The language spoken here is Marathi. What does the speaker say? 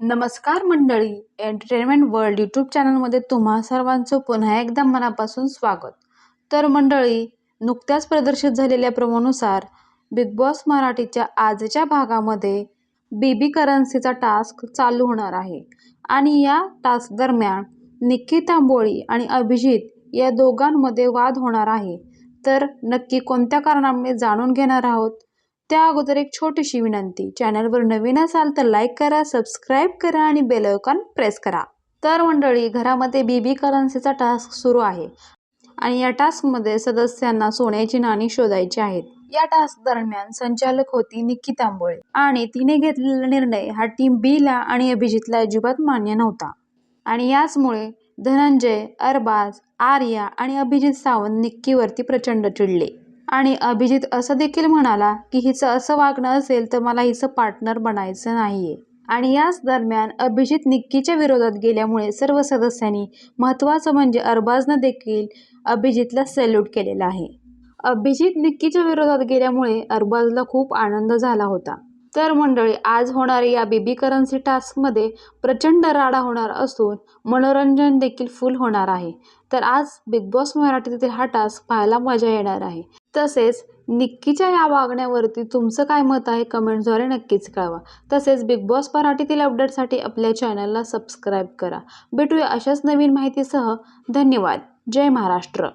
नमस्कार मंडळी एंटरटेनमेंट वर्ल्ड यूट्यूब चॅनलमध्ये तुम्हा सर्वांचं पुन्हा एकदा मनापासून स्वागत. तर मंडळी नुकत्याच प्रदर्शित झालेल्या प्रमोनुसार बिग बॉस मराठीच्या आजच्या भागामध्ये बेबी करन्सीचा टास्क चालू होणार आहे. आणि या टास्क दरम्यान निक्की तांबोळी आणि अभिजित या दोघांमध्ये वाद होणार आहे. तर नक्की कोणत्या कारणामुळे जाणून घेणार आहोत? त्या अगोदर एक छोटीशी विनंती. चॅनलवर नवीन असाल तर लाईक करा सबस्क्राईब करा आणि बेल आयकॉन प्रेस करा. तर मंडळी घरामध्ये बीबी करन्सीचा टास्क सुरू आहे आणि या टास्कमध्ये सदस्यांना सोन्याची नाणी शोधायची आहेत. या टास्क दरम्यान संचालक होती निक्की तांबोळे आणि तिने घेतलेला निर्णय हा टीम बीला आणि अभिजितला अजिबात मान्य नव्हता. आणि याचमुळे धनंजय अरबाज आर्या आणि अभिजित सावंत निक्कीवरती प्रचंड चिडले. आणि अभिजित असं देखील म्हणाला की हिचं असं वागणं असेल तर मला हिचं पार्टनर बनायचं नाहीये. आणि याच दरम्यान अभिजित निक्कीच्या विरोधात गेल्यामुळे सर्व सदस्यांनी महत्त्वाचं म्हणजे अरबाजनं देखील अभिजितला सॅल्यूट केलेला आहे. अभिजित निक्कीच्या विरोधात गेल्यामुळे अरबाजला खूप आनंद झाला होता. तर मंडळी आज होणाऱ्या या बेबी करन्सी टास्कमध्ये प्रचंड राडा होणार असून मनोरंजन देखील फुल होणार आहे. तर आज बिग बॉस मराठीतील हा टास्क पाहायला मजा येणार आहे. तसेच निक्कीच्या या वागण्यावरती तुमचं काय मत आहे कमेंट्सद्वारे नक्कीच कळवा. तसेच बिग बॉस मराठीतील अपडेटसाठी आपल्या चॅनलला सबस्क्राईब करा. भेटूया अशाच नवीन माहितीसह. धन्यवाद. जय महाराष्ट्र.